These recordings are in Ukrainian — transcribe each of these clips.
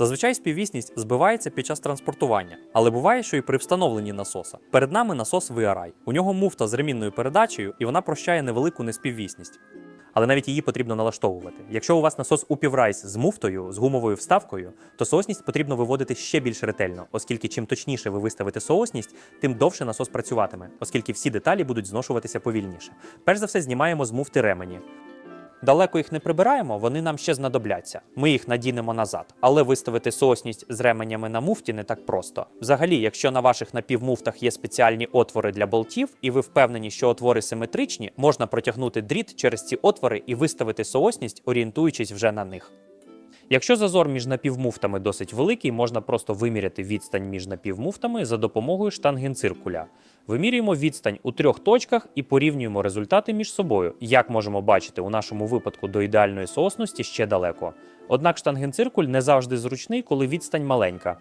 Зазвичай співвісність збивається під час транспортування, але буває, що і при встановленні насоса. Перед нами насос VRI. У нього муфта з ремінною передачею, і вона прощає невелику неспіввісність. Але навіть її потрібно налаштовувати. Якщо у вас насос у піврайс з муфтою, з гумовою вставкою, то соосність потрібно виводити ще більш ретельно, оскільки чим точніше ви виставите соосність, тим довше насос працюватиме, оскільки всі деталі будуть зношуватися повільніше. Перш за все, знімаємо з муфти ремені. Далеко їх не прибираємо, вони нам ще знадобляться. Ми їх надінемо назад. Але виставити соосність з ременями на муфті не так просто. Взагалі, якщо на ваших напівмуфтах є спеціальні отвори для болтів, і ви впевнені, що отвори симетричні, можна протягнути дріт через ці отвори і виставити соосність, орієнтуючись вже на них. Якщо зазор між напівмуфтами досить великий, можна просто виміряти відстань між напівмуфтами за допомогою штангенциркуля. Вимірюємо відстань у трьох точках і порівнюємо результати між собою. Як можемо бачити, у нашому випадку до ідеальної соосності ще далеко. Однак штангенциркуль не завжди зручний, коли відстань маленька.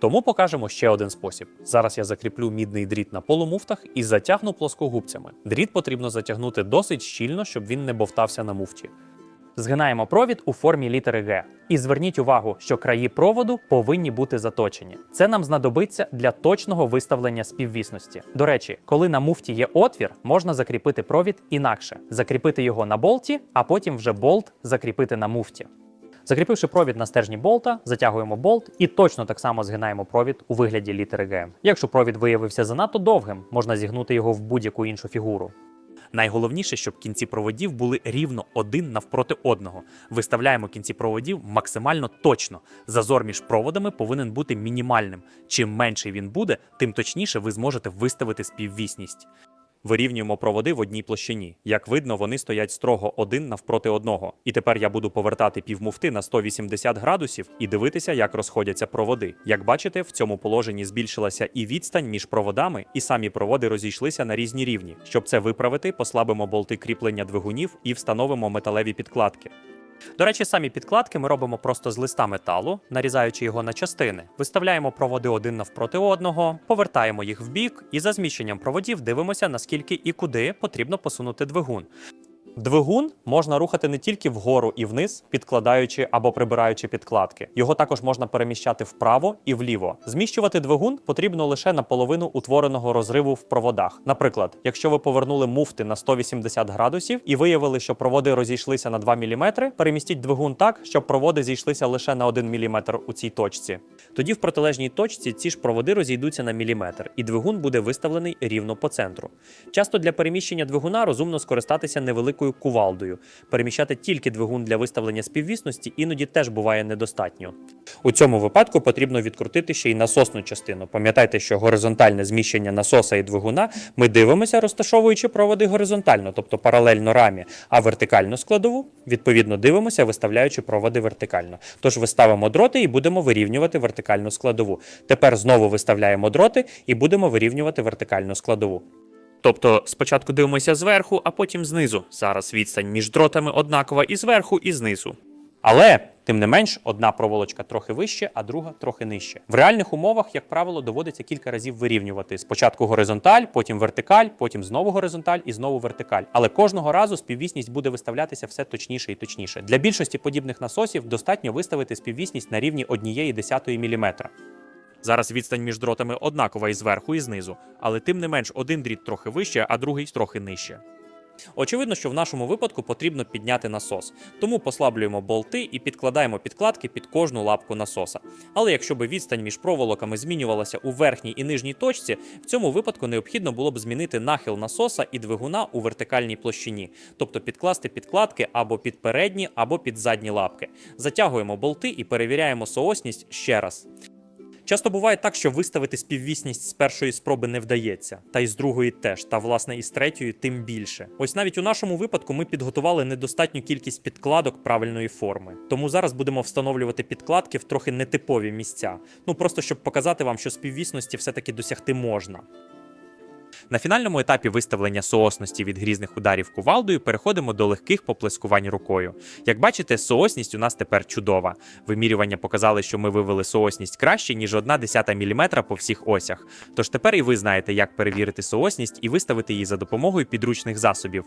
Тому покажемо ще один спосіб. Зараз я закріплю мідний дріт на полумуфтах і затягну плоскогубцями. Дріт потрібно затягнути досить щільно, щоб він не бовтався на муфті. Згинаємо провід у формі літери Г. І зверніть увагу, що краї проводу повинні бути заточені. Це нам знадобиться для точного виставлення співвісності. До речі, коли на муфті є отвір, можна закріпити провід інакше, закріпити його на болті, а потім вже болт закріпити на муфті. Закріпивши провід на стержні болта, затягуємо болт і точно так само згинаємо провід у вигляді літери Г. Якщо провід виявився занадто довгим, можна зігнути його в будь-яку іншу фігуру. Найголовніше, щоб кінці проводів були рівно один навпроти одного. Виставляємо кінці проводів максимально точно. Зазор між проводами повинен бути мінімальним. Чим менший він буде, тим точніше ви зможете виставити співвісність. Вирівнюємо проводи в одній площині. Як видно, вони стоять строго один навпроти одного. І тепер я буду повертати півмуфти на 180 градусів і дивитися, як розходяться проводи. Як бачите, в цьому положенні збільшилася і відстань між проводами, і самі проводи розійшлися на різні рівні. Щоб це виправити, послабимо болти кріплення двигунів і встановимо металеві підкладки. До речі, самі підкладки ми робимо просто з листа металу, нарізаючи його на частини. Виставляємо проводи один навпроти одного, повертаємо їх в бік і за зміщенням проводів дивимося, наскільки і куди потрібно посунути двигун. Двигун можна рухати не тільки вгору і вниз, підкладаючи або прибираючи підкладки. Його також можна переміщати вправо і вліво. Зміщувати двигун потрібно лише на половину утвореного розриву в проводах. Наприклад, якщо ви повернули муфти на 180 градусів і виявили, що проводи розійшлися на 2 мм, перемістіть двигун так, щоб проводи зійшлися лише на 1 мм у цій точці. Тоді в протилежній точці ці ж проводи розійдуться на міліметр, і двигун буде виставлений рівно по центру. Часто для переміщення двигуна розумно скористатися невеликою кувалдою. Переміщати тільки двигун для виставлення співвісності іноді теж буває недостатньо. У цьому випадку потрібно відкрутити ще й насосну частину. Пам'ятайте, що горизонтальне зміщення насоса і двигуна ми дивимося, розташовуючи проводи горизонтально, тобто паралельно рамі, а вертикальну складову відповідно дивимося, виставляючи проводи вертикально. Тож виставимо дроти і будемо вирівнювати вертикальну складову. Тепер знову виставляємо дроти і будемо вирівнювати вертикальну складову. Тобто спочатку дивимося зверху, а потім знизу. Зараз відстань між дротами однакова і зверху, і знизу. Але, тим не менш, одна проволочка трохи вище, а друга трохи нижче. В реальних умовах, як правило, доводиться кілька разів вирівнювати. Спочатку горизонталь, потім вертикаль, потім знову горизонталь і знову вертикаль. Але кожного разу співвісність буде виставлятися все точніше і точніше. Для більшості подібних насосів достатньо виставити співвісність на рівні 1,1 мм. Зараз відстань між дротами однакова і зверху, і знизу, але тим не менш один дріт трохи вище, а другий трохи нижче. Очевидно, що в нашому випадку потрібно підняти насос, тому послаблюємо болти і підкладаємо підкладки під кожну лапку насоса. Але якщо би відстань між проволоками змінювалася у верхній і нижній точці, в цьому випадку необхідно було б змінити нахил насоса і двигуна у вертикальній площині, тобто підкласти підкладки або під передні, або під задні лапки. Затягуємо болти і перевіряємо соосність ще раз. Часто буває так, що виставити співвісність з першої спроби не вдається, та й з другої теж, та власне і з третьої тим більше. Ось навіть у нашому випадку ми підготували недостатню кількість підкладок правильної форми. Тому зараз будемо встановлювати підкладки в трохи нетипові місця. Ну просто щоб показати вам, що співвісності все-таки досягти можна. На фінальному етапі виставлення соосності від грізних ударів кувалдою переходимо до легких поплескувань рукою. Як бачите, соосність у нас тепер чудова. Вимірювання показали, що ми вивели соосність краще, ніж одна десята міліметра по всіх осях. Тож тепер і ви знаєте, як перевірити соосність і виставити її за допомогою підручних засобів.